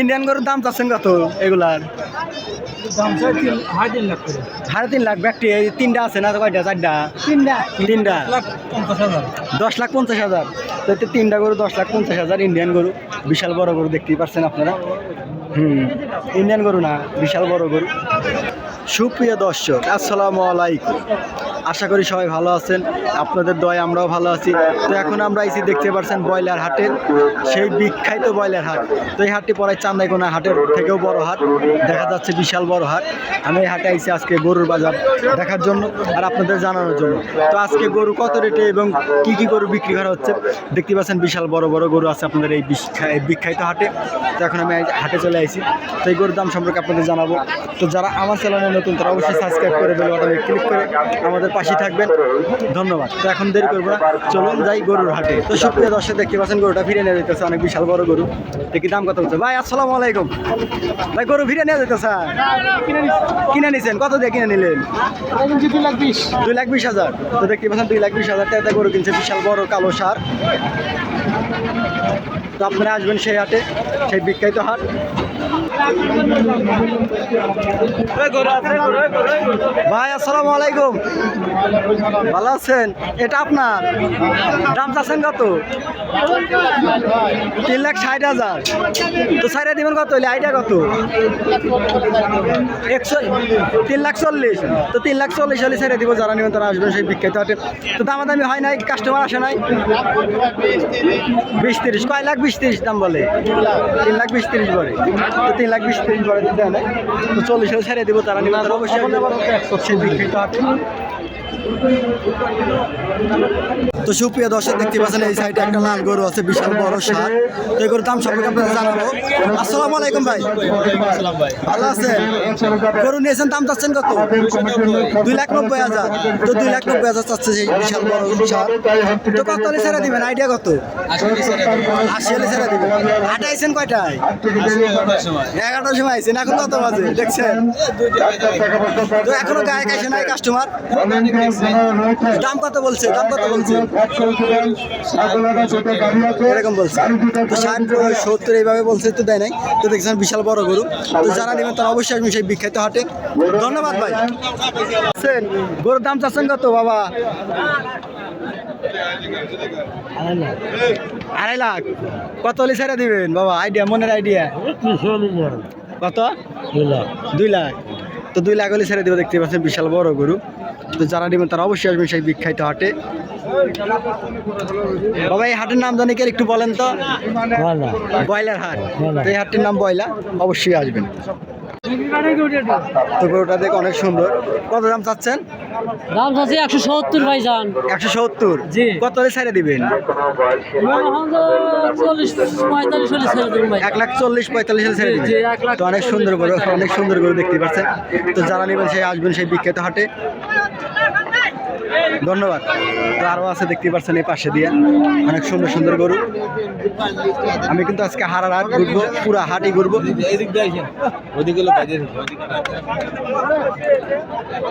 Indian গরুর দাম চাচ্ছেন কত এগুলার? সাড়ে তিন লাখ ব্যাগটি তিনটা আছে না কয়টা চারটা? তিনটা। তিনটা। দশ লাখ পঞ্চাশ হাজার। তো তিনটা গরু দশ লাখ পঞ্চাশ হাজার ইন্ডিয়ান গরু বিশাল বড় গরু দেখতেই পাচ্ছেন আপনারা। হুম ইন্ডিয়ান গরু না বিশাল বড় গরু। সুপ্রিয় দর্শক, আসসালামু আলাইকুম। আশা করি সবাই ভালো আছেন, আপনাদের দয় আমরাও ভালো আছি। তো এখন আমরা এসে দেখতে পাচ্ছেন ব্রয়লার হাটের, সেই বিখ্যাত ব্রয়লার হাট। তো এই হাটটি পরে চান্দাইকোনা হাটের থেকেও বড় হাট, দেখা যাচ্ছে বিশাল বড় হাট। আমি এই হাটে আইসি আজকে গরুর বাজার দেখার জন্য আর আপনাদের জানানোর জন্য। তো আজকে গরু কত রেটে এবং কি কি গরু বিক্রি করা হচ্ছে? দেখতে পাচ্ছেন বিশাল বড় বড় গরু আছে আপনাদের এই বিখ্যা- বিখ্যাত হাটে। তো এখন আমি হাটে চলে আসি তো এই গরুর দাম সম্পর্কে আপনাদের জানাব। তো যারা আমার চ্যানেলে নতুন তারা অবশ্যই সাবস্ক্রাইব করে বেল বাটনে ক্লিক করে আমাদের পাশে থাকবেন। ধন্যবাদ। তো এখন দেরি করব না। চলুন যাই গরুর হাটে। তো সুপ্রিয় দর্শক, দেখতে পাচ্ছেন গরুটা ফিরে নিয়ে যেতেছে অনেক বিশাল বড় গরু। দেখি দাম কত হচ্ছে? ভাই, আসসালামু আলাইকুম। ভাই, গরু ফিরে নিয়ে যেতেছে কিনে নিছেন? কত দিয়ে কিনে নিলেন? দুই লাখ বিশ দুই লাখ বিশ হাজার। তো দেখতে পাচ্ছেন, দুই লাখ বিশ হাজার টাকা গরু কিনছে বিশাল বড় কালো সার। তো আপনারা আসবেন সেই হাটে, সেই বিখ্যাত হাট। ভাই, আসসালামু আলাইকুম। ভালো আছেন? এটা আপনার? দাম চাচ্ছেন কত? তিন লাখ ষাট হাজার। তো সাইডে দিবেন কত? হইলে আইডিয়া কত? একশো তিন লাখ চল্লিশ। তো তিন লাখ চল্লিশ হলে ছেড়ে দিব, যারা নেবেন তারা আসবেন সেই বিখ্যাত হাটে তো দামাদামি হয় নাই? কাস্টমার আসে নাই? বিশ তিরিশ। কয় লাখ বিশ তিরিশ দাম বলে? তিন লাখ বিশ তিরিশ বলে। তো তিন লাখ বিশ তিরিশ করে দিতে হবে তো চল্লিশ হাজার ছেড়ে দেবো তারা তারা অবশ্যই বিক্রিত তো সুপ্রিয় দর্শক, দেখতে পাচ্ছেন এই সাইডে একটা লাল গরু আছে, বিশাল বড় সার। তো এই দাম সম্পর্কে আপনাদের জানাব। আসসালামু আলাইকুম ভাই। ভালো আছেন? গরু নিয়েছেন, দাম চাচ্ছেন কত? দুই লাখ নব্বই হাজার। তো দুই লাখ নব্বই হাজার চাচ্ছে সেই বিশাল বড় সার। তো কত হলে ছেড়ে দিবেন? আইডিয়া কত? আশি হলে ছেড়ে দিবেন। হাটে আইছেন কয়টায়? এগারোটার সময় আইছেন। এখন কত বাজে? দেখছেন? তো এখনও গায়ে কাছে নাই কাস্টমার? দাম কত বলছে? দাম কত বলছে। এরকম বলছে তো ষাট সত্তর এইভাবে বলছে। তো দেয় নাই। তো দেখছেন বিশাল বড় গরু। তো যারা নেবেন তারা অবশ্যই আসবেন সেই বিখ্যাত হাটে। ধন্যবাদ ভাই। গরুর দাম চাচ্ছেন কত বাবা? আড়াই লাখ। কত হলে ছেড়ে দিবেন বাবা? আইডিয়া মনের আইডিয়া কত? দুই লাখ। তো দুই লাখ হলে ছেড়ে দেবো দেখতে পাচ্ছেন বিশাল বড় গরু। তো যারা নেবেন তারা অবশ্যই আসবেন সেই বিখ্যাত হাটে। বাবা এই হাটের নাম জানি কি একটু বলেন তো? বয়লার হাট। তো এই হাটটির নাম বয়লা অবশ্যই আসবেন। তো গরুটা দেখে অনেক সুন্দর। কত দাম চাচ্ছেন? দাম একশো সত্তর ভাই যান একশো সত্তর? জি। কত হলে ছেড়ে দিবেন? এক লাখ চল্লিশ পঁয়তাল্লিশ ছেড়ে দিবেন। তো অনেক সুন্দর গরু অনেক সুন্দর গরু দেখতে পাচ্ছেন। তো যারা নেবেন সেই আসবেন সেই বিখ্যাত হাটে। ধন্যবাদ। তো আরও আছে দেখতে পাচ্ছেন এই পাশে দিয়ে। অনেক সুন্দর সুন্দর গরু। আমি কিন্তু আজকে হারার হাট ঘুরবো, পুরা হাটই ঘুরবো।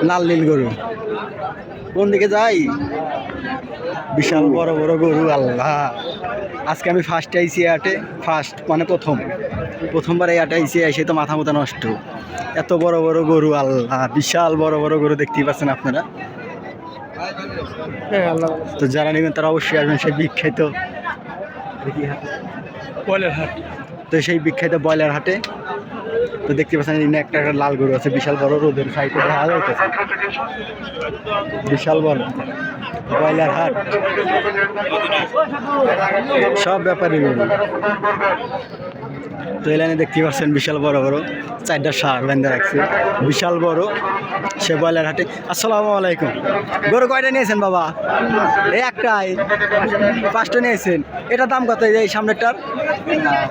লাল নীল গরু। কোন দিকে যাই? বিশাল বড় বড় গরু, আল্লাহ। আজকে আমি ফার্স্ট আইসি হাটে ফার্স্ট মানে প্রথম। প্রথমবার এই হাটে আইসি এসে তো মাথা মতো নষ্ট। এত বড় বড় গরু, আল্লাহ। বিশাল বড় বড় গরু দেখতেই পাচ্ছেন আপনারা। তো যারা নেবেন তারা অবশ্যই আসবেন সেই বিখ্যাত তো সেই বিখ্যাত ব্রয়লার হাটে। তো দেখতে পাচ্ছেন এখানে একটা একটা লাল গরু আছে বিশাল বড় রোদের সাইডে দেখা যাইতেছে বিশাল বড়। ব্রয়লার হাট। সব ব্যাপারে তো এই লাইনে দেখতে পাচ্ছেন বিশাল বড় বড় চারটা সার বেঁধে রাখছে। বিশাল বড় সে ব্রয়লার হাটে। আসসালামু আলাইকুম। গরু কয়টা নিয়েছেন বাবা? এই একটাই। পাঁচটা নিয়েছেন। এটা দাম কত? এই সামনেরটার?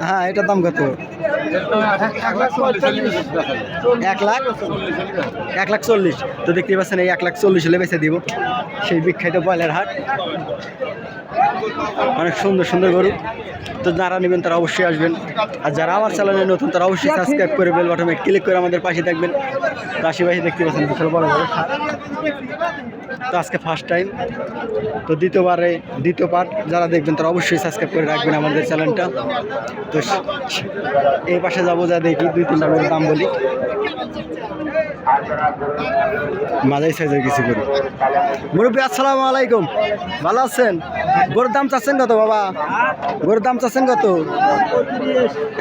হ্যাঁ এটার দাম কত? এক লাখ? এক লাখ চল্লিশ। তো দেখতে পাচ্ছেন এই এক লাখ চল্লিশ হলে বেঁচে দিব। সেই বিখ্যাত ব্রয়লার হাট। অনেক সুন্দর সুন্দর গরু। তো যারা নেবেন তারা অবশ্যই আসবেন। আর যারা আমার চ্যানেলে নতুন, তারা অবশ্যই সাবস্ক্রাইব করে বেল বাটনে ক্লিক করে আমাদের পাশে থাকবেন। রাশি পাশে দেখতে পাচ্ছেন, বিশাল বড় বড় তো আজকে ফার্স্ট টাইম তো দ্বিতীয়বারে, দ্বিতীয় পার্ট যারা দেখবেন, তারা অবশ্যই সাবস্ক্রাইব করে রাখবেন আমাদের চ্যানেলটা। তো এই পাশে যাব যা দেখি, দুই তিনটা দাম বলি। মাঝারি সাইজের কিছু করি মুরব্বী, আসসালামু আলাইকুম। ভালো আছেন? গরুর দাম চাচ্ছেন কত, বাবা? গরুর দাম চাচ্ছেন কত?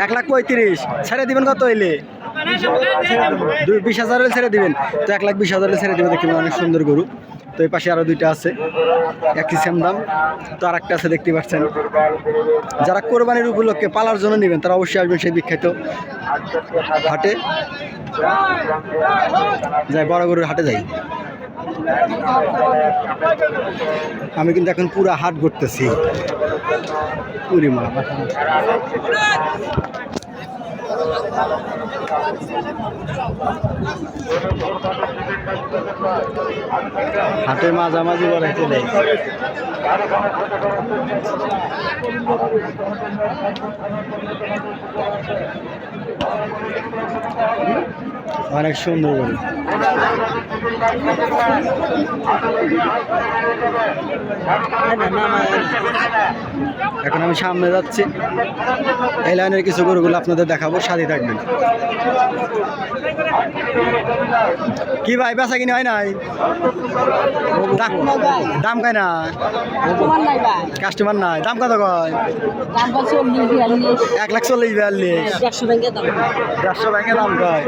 এক লাখ পঁয়ত্রিশ। ছেড়ে দিবেন কত এলে বিশ হাজার ছেড়ে দিবেন। তো এক লাখ বিশ হাজার ছেড়ে দিবেন দেখতে অনেক সুন্দর গরু। তো এই পাশে আরও দুইটা আছে। একই সেম দাম। তো আর একটা আছে দেখতে পাচ্ছেন। যারা কোরবানির উপলক্ষে পালার জন্য নেবেন, তারা অবশ্যই আসবেন সেই বিখ্যাত হাটে। যাই, বড় গরুর হাটে যাই। আমি কিন্তু এখন পুরা হাট ঘুরতেছি। পুরি মা হাটের মাঝামাঝি বড় চলে। অনেক সুন্দর গরু এখন আমি সামনে যাচ্ছি। এই লাইনের কিছু গরুগুলো আপনাদের দেখাবো সাথে থাকবেন। কি ভাই বেচা কিনে হয় নাই? দাম দাম কয় না? কাস্টমার নাই। দাম কত কয়? এক লাখ চল্লিশ বিয়াল্লিশ। দেড়শো ব্যাংকে দাম কয়?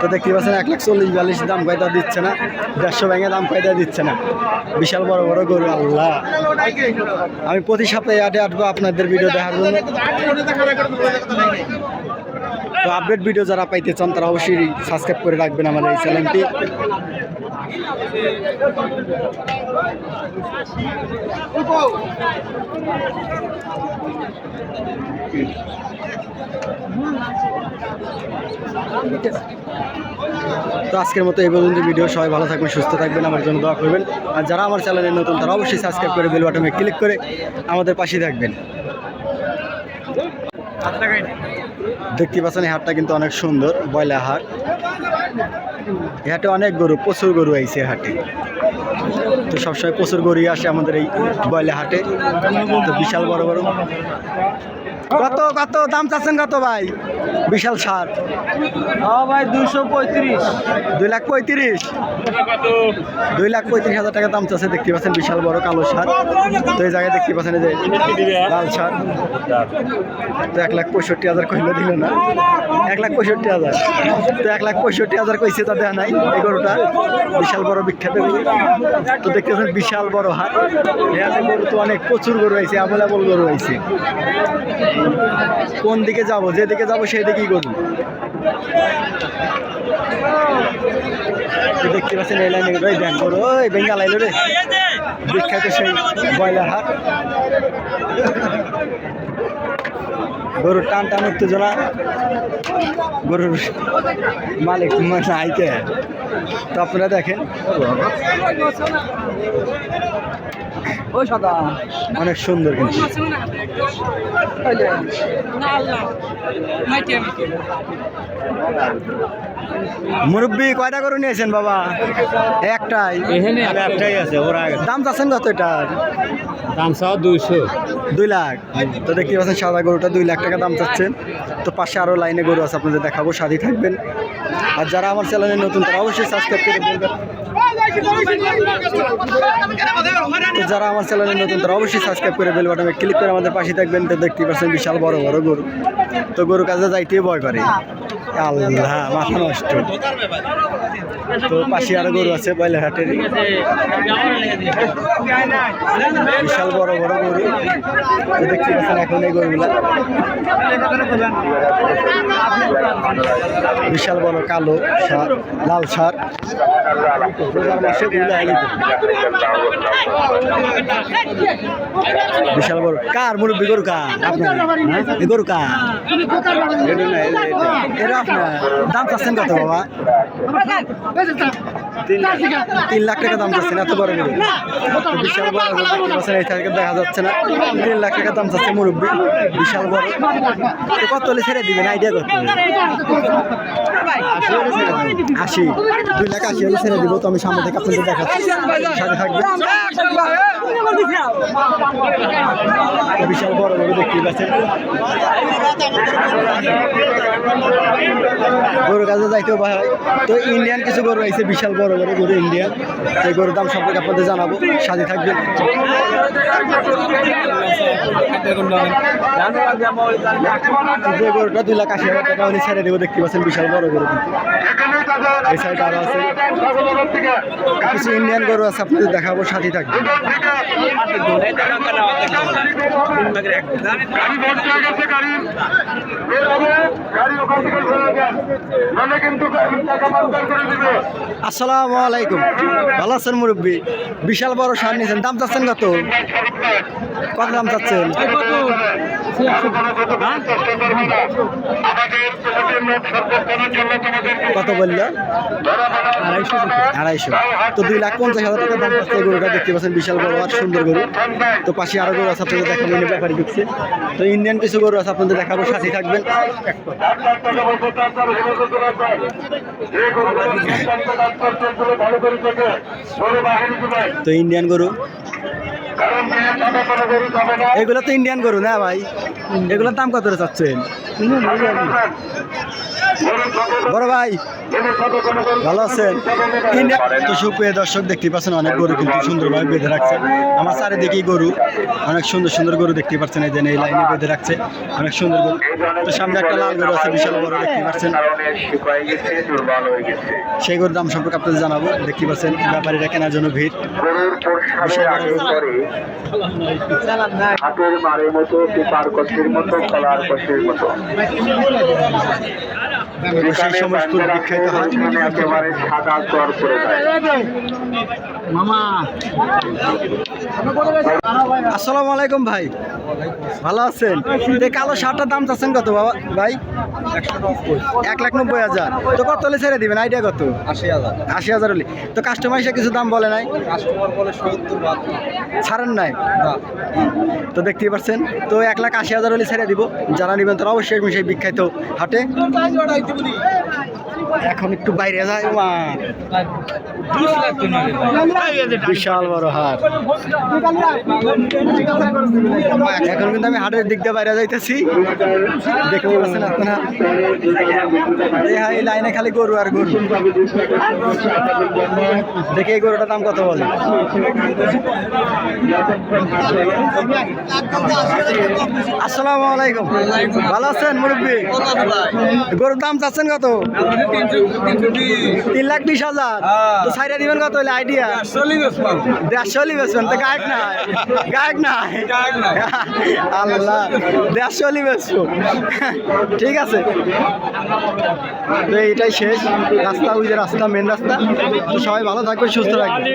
তো দেখতে পাচ্ছেন, এক লাখ চল্লিশ বিয়াল্লিশ দাম কয়টা দিচ্ছে না? দেড়শো ব্যাংকে দাম কয়টা দিচ্ছে না? বিশাল বড় বড় গরু, আল্লাহ। আমি প্রতি সপ্তাহে আটে আটবো, আপনাদের ভিডিও দেখার জন্য। তো আপডেট ভিডিও যারা পাইতে চান, তারা অবশ্যই সাবস্ক্রাইব করে রাখবেন আমাদের এই চ্যানেলটি তো আজকের মতো এই পর্যন্ত ভিডিও। সবাই ভালো থাকবেন, সুস্থ থাকবেন, আমার জন্য দোয়া করবেন। আর যারা আমার চ্যানেলে নতুন, তারা অবশ্যই সাবস্ক্রাইব করে বেল বাটনে ক্লিক করে আমাদের পাশে থাকবেন। দেখতে পাচ্ছেন, এই হাটটা কিন্তু অনেক সুন্দর বয়লা হাট। এই হাটে অনেক গরু, প্রচুর গরু আইছে হাটে। তো সবসময় প্রচুর গরুই আসে আমাদের এই বয়লা হাটে। তো বিশাল বড় বড় কত কত দাম চাচ্ছেন কত ভাই? বিশাল সার। ভাই দুশো পঁয়ত্রিশ। দুই লাখ পঁয়ত্রিশ? দুই লাখ পঁয়ত্রিশ হাজার টাকা দাম চাচ্ছে দেখতে পাচ্ছেন বিশাল বড় কালো সার। তো এই জায়গায় দেখতে পাচ্ছেন যে লাল সার। তো এক লাখ পঁয়ষট্টি হাজার কইলে দিল না। এক লাখ পঁয়ষট্টি হাজার। তো এক লাখ পঁয়ষট্টি হাজার কইছে তা দেওয়া নাই এই গরুটা। বিশাল বড় বিখ্যাত তো দেখতে পাচ্ছেন বিশাল বড় হাট। গরু তো অনেক প্রচুর গরু আইছে অ্যাভেলেবল গরু আইছে কোন দিকে যাব? যেদিকে যাব সেই দিকেই তো দেখতে পাচ্ছেন এই লাইনে ওই ব্যান করো। ওই বেঙ্গাল আইলো রে। বিখ্যাত সেই ব্রয়লার হাট। গরুর টান টান উত্তেজনা। গরুর মালিক মানে আইকে। তো আপনারা দেখেন। ওই সাদা। অনেক সুন্দর কিন্তু। মুরব্বী কয়টা গরু নিয়েছেন বাবা? একটাই। একটাই আছে ওরা দাম চাচ্ছেন কত এটার দাম চাও দুইশো। দুই লাখ। তো দেখতে পাচ্ছেন সাদা গরুটা দুই লাখ টাকা দাম চাচ্ছেন। তো পাশে আরও লাইনে গরু আছে আপনাদের দেখাবো সাথে থাকবেন। আর যারা আমার চ্যানেলে নতুন তারা অবশ্যই সাবস্ক্রাইব করে যারা আমার চ্যানেলে নতুন, তারা অবশ্যই সাবস্ক্রাইব করে বেল বাটনে ক্লিক করে আমাদের পাশে থাকবেন। তো দেখতে পাচ্ছেন বিশাল বড় বড় গরু। তো গরু কাজে যাইতে ভয় করে। আল্লাহ মাথা নষ্ট। তো পাশে আরও গরু আছে বয়লা হাটের বিশাল বড় বড় গরু। দেখতে পাচ্ছেন এখন এই গরুগুলা। বিশাল বড় কালো সার লাল সার। বিশাল বড়। কার মুরব্বী গরু কার? আপনার? হ্যাঁ? গরু কার? আপনার দাম চাচ্ছেন কত বাবা? তিন লাখ টাকা দাম চাচ্ছেন, এত বড় গরু। বিশাল বড় থেকে দেখা যাচ্ছে না। তিন লাখ টাকা দাম চাচ্ছে মুরব্বী, বিশাল বড়। কত হলে ছেড়ে দিবেন? আইডিয়া কত আশি দুই লাখ আশি হলে ছেড়ে দিব, তো আমি সামনে থেকে আপনাদের দেখাচ্ছি। সাথে থাকবে বিশাল বড় গরু দেখতে পাচ্ছেন। গরুর কাছে যাইতেও ভয় হয়। তো ইন্ডিয়ান কিছু গরু আইছে বিশাল বড় বড় গরু ইন্ডিয়ান সেই গরুর দাম সম্পর্কে আপনাদের জানাব, সাথে থাকবেন। যে গরুটা দুই লাখ আশি হাজার টাকা হলে ছেড়ে দেবো, দেখতে পাচ্ছেন বিশাল বড় গরু। এই আছে। কিছু ইন্ডিয়ান গরু আছে, আপনাদের দেখাবো, সাথে থাকবে গাড়ি আসসালামু আলাইকুম। ভালো আছেন মুরব্বী? বিশাল বড় সার নিয়েছেন। দাম চাচ্ছেন কত? কত দাম চাচ্ছেন? তোমাদের কত বলল? আড়াইশো আড়াইশো। তো দুই লাখ পঞ্চাশ হাজার টাকা দাম পাচ্ছে গরুটা দেখতে পাচ্ছেন বিশাল বড় আর সুন্দর গরু। তো পাশে আরও গরু আছে আপনাদের দেখাবো এনে ব্যাপারে ঢুকছে। তো ইন্ডিয়ান কিছু গরু আছে আপনাদের দেখাবো সাথে থাকবেন। তো ইন্ডিয়ান গরু এগুলো তো ইন্ডিয়ান গরু না ভাই? এগুলোর দাম কত চাচ্ছেন? বড় ভাই ভালো আছেন? তো সুপ্রিয় দর্শক দেখতে পাচ্ছেন অনেক গরু কিন্তু সুন্দরভাবে বেঁধে রাখছে। আমার চারিদিকেই গরু অনেক সুন্দর সুন্দর গরু দেখতে পাচ্ছেন এই যে এই লাইনে বেঁধে রাখছে অনেক সুন্দর গরু। তো সামনে একটা লাল গরু আছে বিশাল বড় দেখতে পাচ্ছেন। কারণে শুকায় গেছে দুর্বল হয়ে গেছে সেই গরুর দাম সম্পর্কে আপনাদের জানাব দেখতে পাচ্ছেন ব্যাপারীরা কেনার জন্য ভিড়। গরুর প্রসাবের আগে হাতের মারের মতো পেপার কষের মতো কলার কষের মতো। সেই সময় খুব বিখ্যাত হয় মানে একেবারে সাদা চর করে দেয়। আসসালামু আলাইকুম ভাই। ভালো আছেন? এই কালো শার্টটার দাম চাচ্ছেন কত বাবা? ভাই? এক লাখ নব্বই হাজার। তো কত হলে ছেড়ে দিবেন? আইডিয়া কত? আশি হাজার। আশি হাজার হলে। তো কাস্টমার এসে কিছু দাম বলে নাই? কাস্টমার বলে সত্তর ছাড়েন নাই? তো দেখতেই পাচ্ছেন তো এক লাখ আশি হাজার হলে ছেড়ে দিব। যারা নেবেন তারা অবশ্যই সেই বিখ্যাত হাটে। এখন একটু বাইরে যায়। মা বিশাল বড় হাট। এখন কিন্তু আমি হাটের দিক দিয়ে বাইরে যাইতেছি। দেখতে পাচ্ছেন আপনারা? এই এই লাইনে খালি গরু আর গরু। দেখে এই গরুটার দাম কত বলে? আসসালামু আলাইকুম। ভালো আছেন মুরব্বী? গরুর দাম চাচ্ছেন কত? তিন লাখ বিশ হাজার? তো সাইডে দিবেন কত হলে আইডিয়া? দেড়শো হলি বেচবেন? তো গায়ক না গায়ক না আল্লাহ। দেড়শো হলি ঠিক আছে। তো এটাই শেষ। রাস্তা ওই যে রাস্তা মেন রাস্তা। তো সবাই ভালো থাকবে সুস্থ থাকবে